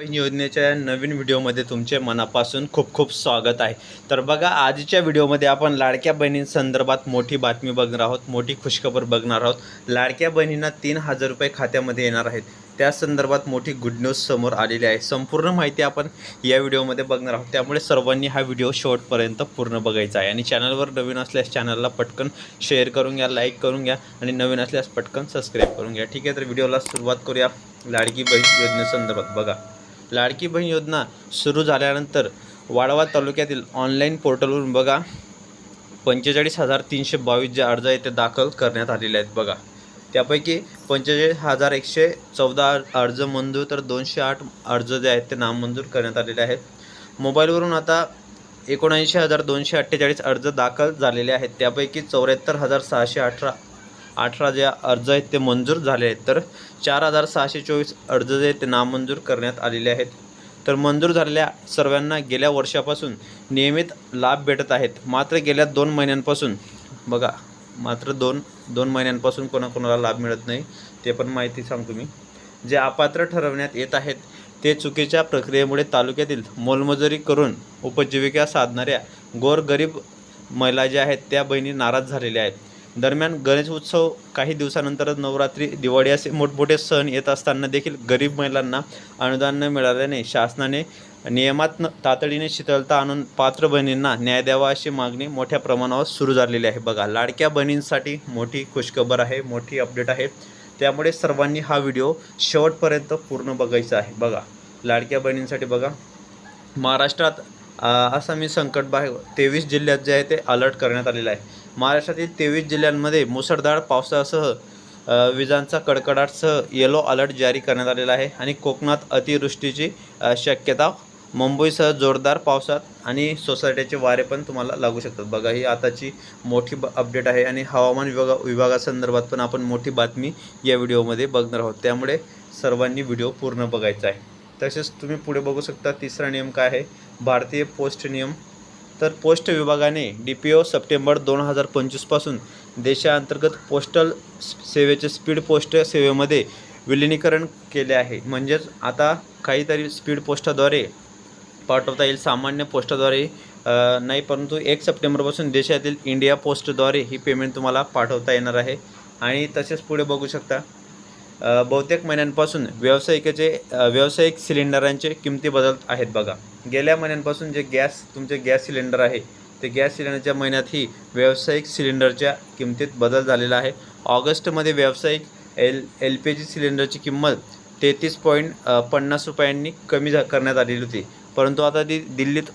बहीण योजनेच्या या नवीन व्हिडिओमध्ये तुमचे मनापासून खूप खूप स्वागत आहे. तर बघा आजच्या व्हिडिओमध्ये आपण लाडक्या बहिणींसंदर्भात मोठी बातमी बघणार आहोत मोठी खुशखबर बघणार आहोत. लाडक्या बहिणींना तीन हजार रुपये खात्यामध्ये येणार आहेत. त्या संदर्भात मोठी गुड न्यूज समोर आलेली आहे. संपूर्ण माहिती आपण या व्हिडिओमध्ये बघणार आहोत. त्यामुळे सर्वांनी हा व्हिडिओ शेवटपर्यंत पूर्ण बघायचा आहे. आणि चॅनलवर नवीन असल्यास चॅनलला पटकन शेअर करून घ्या लाईक करून घ्या आणि नवीन असल्यास पटकन सबस्क्राईब करून घ्या. ठीक आहे तर व्हिडिओला सुरुवात करूया. लाडकी बहीण योजनेसंदर्भात बघा. लाडकी बहीण योजना सुरू झाल्यानंतर वाळवा तालुक्यातील ऑनलाईन पोर्टलवरून बघा पंचेचाळीस हजार तीनशे बावीस जे अर्ज आहेत ते दाखल करण्यात आलेले आहेत बघा. त्यापैकी पंचेचाळीस हजार एकशे चौदा अर्ज मंजूर तर दोनशे आठ अर्ज जे आहेत ते नामंजूर करण्यात आलेले आहेत. मोबाईलवरून आता एकोणऐंशी हजार दोनशे अठ्ठेचाळीस अर्ज दाखल झालेले आहेत. त्यापैकी चौऱ्याहत्तर हजार सहाशे अठरा अठरा जे अर्ज आहेत ते मंजूर झाले आहेत. तर चार हजार सहाशे चोवीस अर्ज जे आहेत ते नामंजूर करण्यात आलेले आहेत. तर मंजूर झालेल्या सर्वांना गेल्या वर्षापासून नियमित लाभ भेटत आहेत. मात्र गेल्या दोन महिन्यांपासून बघा मात्र दोन दोन महिन्यांपासून कोणाकोणाला लाभ मिळत नाही ते पण माहिती सांगतो मी. जे अपात्र ठरवण्यात येत आहेत ते चुकीच्या प्रक्रियेमुळे तालुक्यातील मोलमजुरी करून उपजीविका साधणाऱ्या गोरगरीब महिला ज्या आहेत त्या बहिणी नाराज झालेल्या आहेत. दरम्यान गणेश उत्सव काही दिवसानंतरच नवरात्री दिवाळी असे मोठमोठे सण येत असताना देखील गरीब महिलांना अनुदान न मिळाल्याने शासनाने नियमात तातडीने शिथिलता आणून पात्र बहिणींना न्याय द्यावा अशी मागणी मोठ्या प्रमाणावर सुरू झालेली आहे. बघा लाडक्या बहिणींसाठी मोठी खुशखबर आहे मोठी अपडेट आहे. त्यामुळे सर्वांनी हा व्हिडिओ शेवटपर्यंत पूर्ण बघायचा आहे. बघा लाडक्या बहिणींसाठी बघा. महाराष्ट्रात असा आसामी संकट बाहेर तेवीस जिल्ह्यात जे आहे ते अलर्ट करण्यात आलेलं आहे. महाराष्ट्रातील तेवीस जिल्ह्यांमध्ये मुसळधार पावसासह विजांचा कडकडाटसह येलो अलर्ट जारी करण्यात आलेला आहे आणि कोकणात अतिवृष्टीची शक्यता. मुंबईसह जोरदार पावसात आणि सोसायटीचे वारे पण तुम्हाला लागू शकतात. बघा ही आताची मोठी ब अपडेट आहे आणि हवामान विभागा विभागासंदर्भात पण आपण मोठी बातमी या व्हिडिओमध्ये बघणार आहोत. त्यामुळे सर्वांनी व्हिडिओ पूर्ण बघायचा आहे. तसेच तुम्ही पुढे बघू शकता तिसरा नियम काय आहे? भारतीय पोस्ट नियम तर पोस्ट विभागाने डी पी ओ सप्टेंबर दोन हजार पंचवीसपासून देशाअंतर्गत पोस्टल सेवेचे स्पीड पोस्ट सेवेमध्ये विलिनीकरण केले आहे. म्हणजेच आता काहीतरी स्पीड पोस्टाद्वारे पाठवता येईल. सामान्य पोस्टाद्वारे नाही परंतु एक सप्टेंबरपासून देशातील इंडिया पोस्टद्वारे ही पेमेंट तुम्हाला पाठवता येणार आहे. आणि तसेच पुढे बघू शकता. बहुतेक महिन्यांपासून व्यावसायिकाचे व्यावसायिक सिलेंडरांचे किमती बदलत आहेत बघा. गेल्या महिन्यांपासून जे गॅस तुमचे गॅस सिलेंडर आहे ते गॅस सिलेंडरच्या महिन्यातही व्यावसायिक सिलेंडरच्या किमतीत बदल झालेला आहे. ऑगस्टमध्ये व्यावसायिक एल एल पी जी सिलेंडरची किंमत तेहतीस पॉईंट पन्नास रुपयांनी कमी झा करण्यात आलेली होती. परंतु आता ती दिल्लीत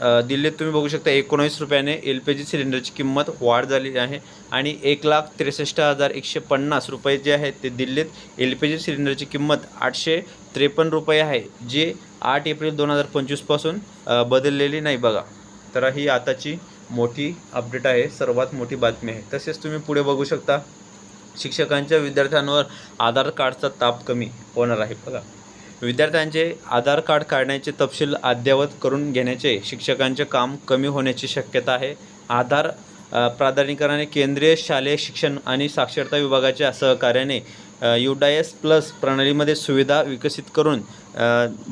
दिल्लीत तुम्ही बघू शकता एकोणीस रुपयाने एल पी जी सिलेंडरची किंमत वाढ झाली आहे आणि एक लाख त्रेसष्ट हजार एकशे पन्नास रुपये जे आहे ते दिल्लीत एल पी जी सिलेंडरची किंमत आठशे त्रेपन्न रुपये आहे जे आठ एप्रिल दोन हजार पंचवीसपासून बदललेली नाही बघा. तर ही आताची मोठी अपडेट आहे सर्वात मोठी बातमी आहे. तसेच तुम्ही पुढे बघू शकता शिक्षकांच्या विद्यार्थ्यांवर आधार कार्डचा ताप कमी होणार आहे बघा. विद्यार्थ्यांचे आधार कार्ड काढण्याचे तपशील अद्ययावत करून घेण्याचे शिक्षकांचे काम कमी होण्याची शक्यता आहे. आधार अ, केंद्रीय शालेय शिक्षण आणि साक्षरता विभागाच्या सहकार्याने युडायस प्लस प्रणालीमध्ये सुविधा विकसित करून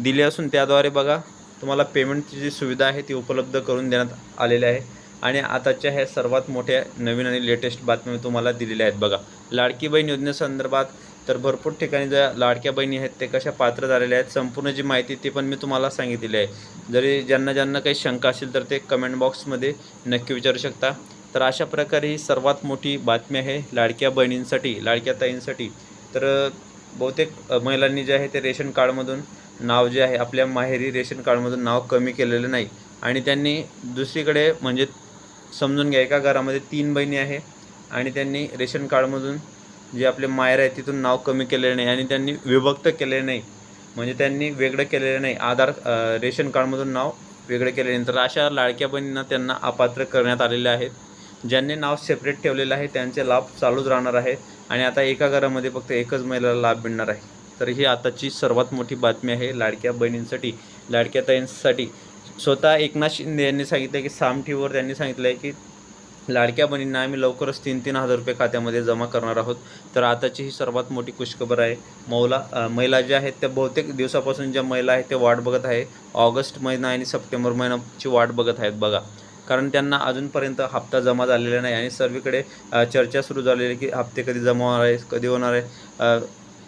दिली असून त्याद्वारे बघा तुम्हाला पेमेंटची जी सुविधा आहे ती उपलब्ध करून देण्यात आलेली आहे. आणि आताच्या ह्या सर्वात मोठ्या नवीन आणि लेटेस्ट बातम्या तुम्हाला दिलेल्या आहेत बघा. लाडकी बहीण योजनेसंदर्भात तर भरपूर ठिकाणी ज्या लाडक्या बहिणी आहेत ते कशा पात्र झालेल्या आहेत संपूर्ण जी माहिती ती पण मी तुम्हाला सांगितलेली आहे. जरी ज्यांना ज्यांना काही शंका असेल तर ते कमेंट बॉक्समध्ये नक्की विचारू शकता. तर अशा प्रकारे ही सर्वात मोठी बातमी आहे लाडक्या बहिणींसाठी लाडक्या ताईंसाठी. तर बहुतेक महिलांनी जे आहे ते रेशन कार्डमधून नाव जे आहे आपल्या माहेरी रेशन कार्डमधून नाव कमी केलेलं नाही. आणि त्यांनी दुसरीकडे म्हणजे समजून घ्या एका घरामध्ये तीन बहिणी आहे आणि त्यांनी रेशन कार्डमधून जे आपले मायर आहे तिथून नाव कमी केलेलं नाही आणि त्यांनी विभक्त केलेले नाही. म्हणजे त्यांनी वेगळं केलेलं नाही. आधार रेशन कार्डमधून नाव वेगळं केलेलं नाही. तर अशा लाडक्या बहिणींना त्यांना अपात्र करण्यात आलेले आहेत. ज्यांनी नाव सेपरेट ठेवलेलं आहे त्यांचे लाभ चालूच राहणार आहे आणि आता एका घरामध्ये फक्त एकच महिलेला लाभ मिळणार आहे. तर ही आताची सर्वात मोठी बातमी आहे लाडक्या बहिणींसाठी लाडक्या ताईंसाठी. स्वतः एकनाथ शिंदे यांनी सांगितलं की साम त्यांनी सांगितलं आहे की लाडक्या बहिणींना आम्ही लवकरच तीन तीन हजार रुपये खात्यामध्ये जमा करणार आहोत. तर आताची ही सर्वात मोठी खुशखबर आहे. मौला महिला ज्या आहेत त्या बहुतेक दिवसापासून ज्या महिला आहेत त्या वाट बघत आहे. ऑगस्ट महिना आणि सप्टेंबर महिन्याची वाट बघत आहेत बघा. कारण त्यांना अजूनपर्यंत हप्ता जमा झालेला नाही आणि सर्वीकडे चर्चा सुरू झालेली आहे की हप्ते कधी जमा होणार आहे कधी होणार आहे.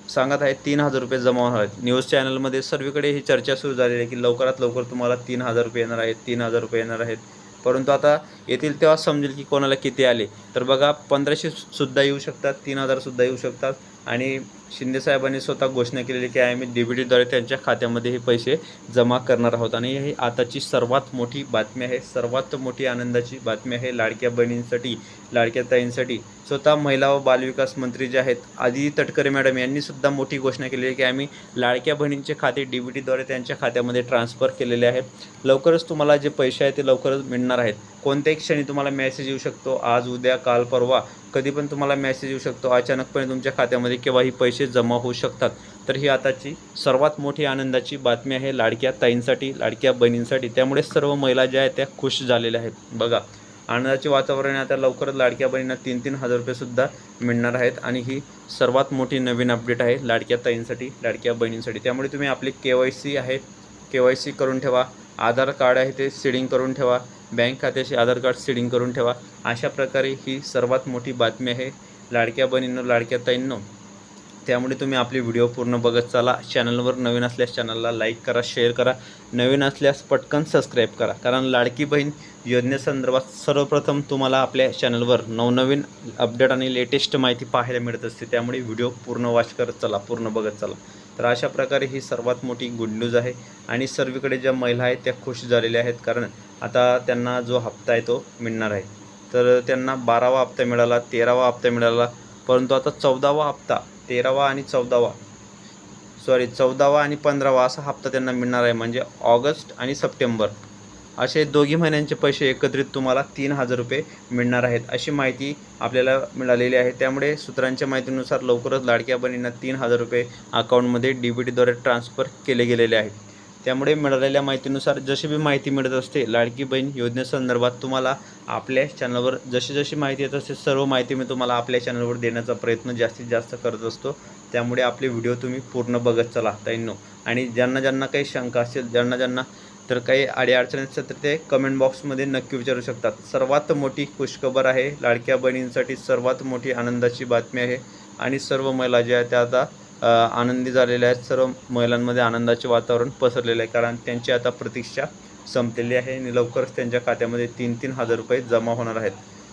सांगत आहे तीन हजार रुपये जमा होणार आहेत. न्यूज चॅनलमध्ये सर्वीकडे ही चर्चा सुरू झालेली आहे की लवकरात लवकर तुम्हाला तीन हजार रुपये येणार आहेत तीन हजार रुपये येणार आहेत. परंतु आता येतील तेव्हा समजेल की कोणाला किती आले. तर बघा पंधराशे सुद्धा येऊ शकतात तीन हजारसुद्धा येऊ शकतात. आणि शिंदेसाहेबांनी स्वतः घोषणा केलेली की आम्ही डी बी डीद्वारे त्यांच्या खात्यामध्ये हे पैसे जमा करणार आहोत. आणि ही आताची सर्वात मोठी बातमी आहे. सर्वात मोठी आनंदाची बातमी आहे लाडक्या बहिणींसाठी लाडक्या ताईंसाठी. स्वतः महिला व बालविकास मंत्री जे आहेत आदिती तटकरे मॅडम यांनी सुद्धा मोठी घोषणा केली आहे की आम्ही लाडक्या बहिणींचे खाते डी बी डीद्वारे त्यांच्या खात्यामध्ये ट्रान्सफर केलेले आहे. लवकरच तुम्हाला जे पैसे आहेत ते लवकरच मिळणार आहेत. कोणत्याही क्षणी तुम्हाला मेसेज येऊ शकतो. आज उद्या काल परवा कधी पण तुम्हाला मेसेज येऊ शकतो. अचानकपणे तुमच्या खात्यामध्ये केव्हाही पैसे जमा होऊ शकतात. तर ही आताची सर्वात मोठी आनंदाची बातमी आहे लाडक्या ताईंसाठी लाडक्या बहिणींसाठी. त्यामुळे सर्व महिला ज्या आहेत त्या खुश झालेल्या आहेत. बघा आनंदाचे वातावरण आता लवकरच लाडक्या बहिणींना तीन तीन हजार रुपयेसुद्धा मिळणार आहेत. आणि ही सर्वात मोठी नवीन अपडेट आहे लाडक्या ताईंसाठी लाडक्या बहिणींसाठी. त्यामुळे तुम्ही आपली के वाय सी आहे के वाय सी करून ठेवा. आधार कार्ड आहे ते सीडिंग करून ठेवा. बँक खात्याशी आधार कार्ड सिडिंग करून ठेवा. अशा प्रकारे ही सर्वात मोठी बातमी आहे. लाडक्या बहिणींनो लाडक्या ताईंनो त्यामुळे तुम्ही आपली व्हिडिओ पूर्ण बघत चाला. चॅनलवर नवीन असल्यास चॅनलला लाईक करा शेअर करा. नवीन असल्यास पटकन सबस्क्राईब करा. कारण लाडकी बहीण योजनेसंदर्भात सर्वप्रथम तुम्हाला आपल्या चॅनलवर नवनवीन अपडेट आणि लेटेस्ट माहिती पाहायला मिळत असते. त्यामुळे व्हिडिओ पूर्ण वॉच करत चला पूर्ण बघत चला. तर अशा प्रकारे ही सर्वात मोठी गुड न्यूज आहे. आणि सर्वीकडे ज्या महिला आहेत त्या खुश झालेल्या आहेत. कारण आता त्यांना जो हप्ता आहे तो मिळणार आहे. तर त्यांना बारावा हप्ता मिळाला तेरावा हप्ता मिळाला. परंतु आता चौदावा हप्ता तेरावा आणि चौदावा सॉरी चौदावा आणि पंधरावा असा हप्ता त्यांना मिळणार आहे. म्हणजे ऑगस्ट आणि सप्टेंबर. असे दोघी महिन्यांचे पैसे एकत्रित तुम्हाला तीन हजार रुपये मिळणार आहेत अशी माहिती आपल्याला मिळालेली आहे. त्यामुळे सूत्रांच्या माहितीनुसार लवकरच लाडक्या बहिणींना तीन हजार रुपये अकाउंटमध्ये डी बी टीद्वारे ट्रान्सफर केले गेलेले आहेत. त्यामुळे मिळालेल्या माहितीनुसार जशी बी माहिती मिळत असते लाडकी बहीण योजनेसंदर्भात तुम्हाला आपल्या चॅनलवर जशी जशी माहिती येत असते सर्व माहिती मी तुम्हाला आपल्या चॅनलवर देण्याचा प्रयत्न जास्तीत जास्त करत असतो. त्यामुळे आपले व्हिडिओ तुम्ही पूर्ण बघत चला ताईंनो. आणि ज्यांना ज्यांना काही शंका असेल ज्यांना ज्यांना तर काही अडीअडचणी असतील तर ते कमेंट बॉक्समध्ये नक्की विचारू शकतात. सर्वात मोठी खुशखबर आहे. लाडक्या बहिणींसाठी सर्वात मोठी आनंदाची बातमी आहे. आणि सर्व महिला ज्या आहेत त्या आता आनंदी झालेल्या आहेत. सर्व महिलांमध्ये आनंदाचे वातावरण पसरलेलं आहे. कारण त्यांची आता प्रतीक्षा संपलेली आहे. आणि लवकरच त्यांच्या खात्यामध्ये तीन तीन हजार रुपये जमा होणार आहेत.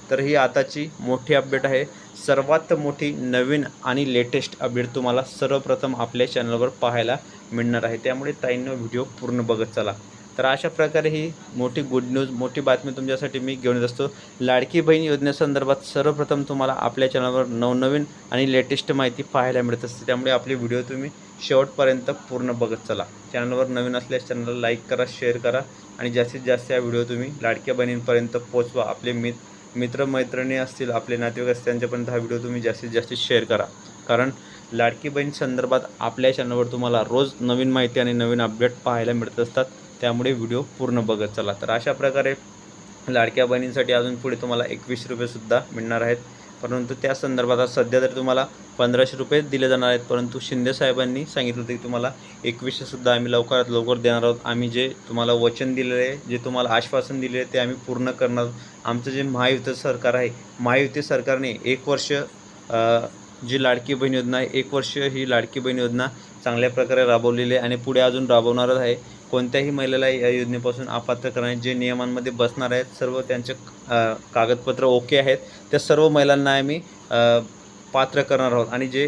तर ही आताची मोठी अपडेट आहे. सर्वात मोठी नवीन आणि लेटेस्ट अपडेट तुम्हाला सर्वप्रथम आपल्या चॅनलवर पाहायला मिळणार आहे. त्यामुळे ताईंना व्हिडिओ पूर्ण बघत चला. तर अशा प्रकारे ही मोठी गुड न्यूज मोठी बातमी तुमच्यासाठी मी घेऊन येत असतो. लाडकी बहीण योजनेसंदर्भात सर्वप्रथम तुम्हाला आपल्या चॅनलवर नवनवीन आणि लेटेस्ट माहिती पाहायला मिळत असते. त्यामुळे आपले व्हिडिओ तुम्ही शेवटपर्यंत पूर्ण बघत चला. चॅनलवर नवीन असल्यास चॅनलला लाईक करा शेअर करा आणि जास्तीत जास्त या व्हिडिओ तुम्ही लाडक्या बहिणींपर्यंत पोचवा आपले मित मित्रमैत्रिणी असतील आपले नातेवाईक असतील त्यांच्यापर्यंत हा व्हिडिओ तुम्ही जास्तीत जास्त शेअर करा. कारण लाडकी बहीण संदर्भात आपल्या चॅनलवर तुम्हाला रोज नवीन माहिती आणि नवीन अपडेट पाहायला मिळत असतात. त्यामुळे व्हिडिओ पूर्ण बघत चला. तर अशा प्रकारे लाडक्या बहिणींसाठी अजून पुढे तुम्हाला एकवीसशे रुपयेसुद्धा मिळणार आहेत. परंतु त्या संदर्भात आता सध्या तर तुम्हाला पंधराशे रुपये दिले जाणार आहेत. परंतु शिंदे साहेबांनी सांगितलं होतं की तुम्हाला एकवीसशेसुद्धा आम्ही लवकरात लवकर देणार आहोत. आम्ही जे तुम्हाला वचन दिलेलं आहे जे तुम्हाला आश्वासन दिलेलं आहे ते आम्ही पूर्ण करणार आहोत. आमचं जे महायुती सरकार आहे महायुती सरकारने एक वर्ष जी लाडकी बहीण योजना आहे एक वर्ष ही लाडकी बहीण योजना चांगल्या प्रकारे राबवलेली आहे आणि पुढे अजून राबवणारच आहे. कोणत्याही महिलेला या योजनेपासून अपात्र करण्याचे जे नियमांमध्ये बसणार आहेत सर्व त्यांचे कागदपत्र ओके आहेत त्या सर्व महिलांना आम्ही पात्र करणार आहोत. आणि जे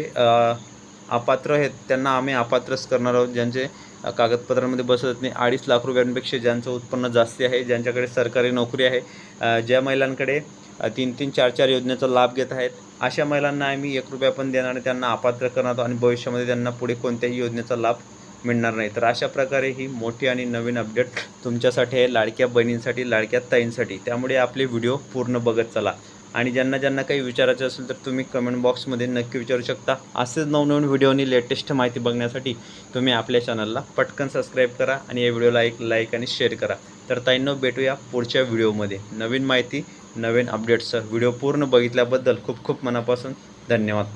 अपात्र आहेत त्यांना आम्ही अपात्रच करणार आहोत. ज्यांचे कागदपत्रांमध्ये बसत नाही अडीच लाख रुपयांपेक्षा ज्यांचं उत्पन्न जास्ती आहे ज्यांच्याकडे सरकारी नोकरी आहे ज्या महिलांकडे तीन तीन चार चार योजनेचा लाभ घेत आहेत अशा महिलांना आम्ही एक रुपया पण देणार आणि त्यांना अपात्र करणार आहोत आणि भविष्यामध्ये त्यांना पुढे कोणत्याही योजनेचा लाभ मिळणार नाही. तर अशा प्रकारे ही मोठी आणि नवीन अपडेट तुमच्यासाठी आहे लाडक्या बहिणींसाठी लाडक्या ताईंसाठी. त्यामुळे आपले व्हिडिओ पूर्ण बघत चला. आणि ज्यांना ज्यांना काही विचारायचं असेल तर तुम्ही कमेंट बॉक्समध्ये नक्की विचारू शकता. असेच नवनवीन व्हिडिओ आणि लेटेस्ट माहिती बघण्यासाठी तुम्ही आपल्या चॅनलला पटकन सबस्क्राईब करा आणि या व्हिडिओला एक लाईक आणि शेअर करा. तर ताईंनो भेटूया पुढच्या व्हिडिओमध्ये नवीन माहिती नवीन अपडेट्ससह व्हिडिओ पूर्ण बघितल्याबद्दल खूप खूप मनापासून धन्यवाद.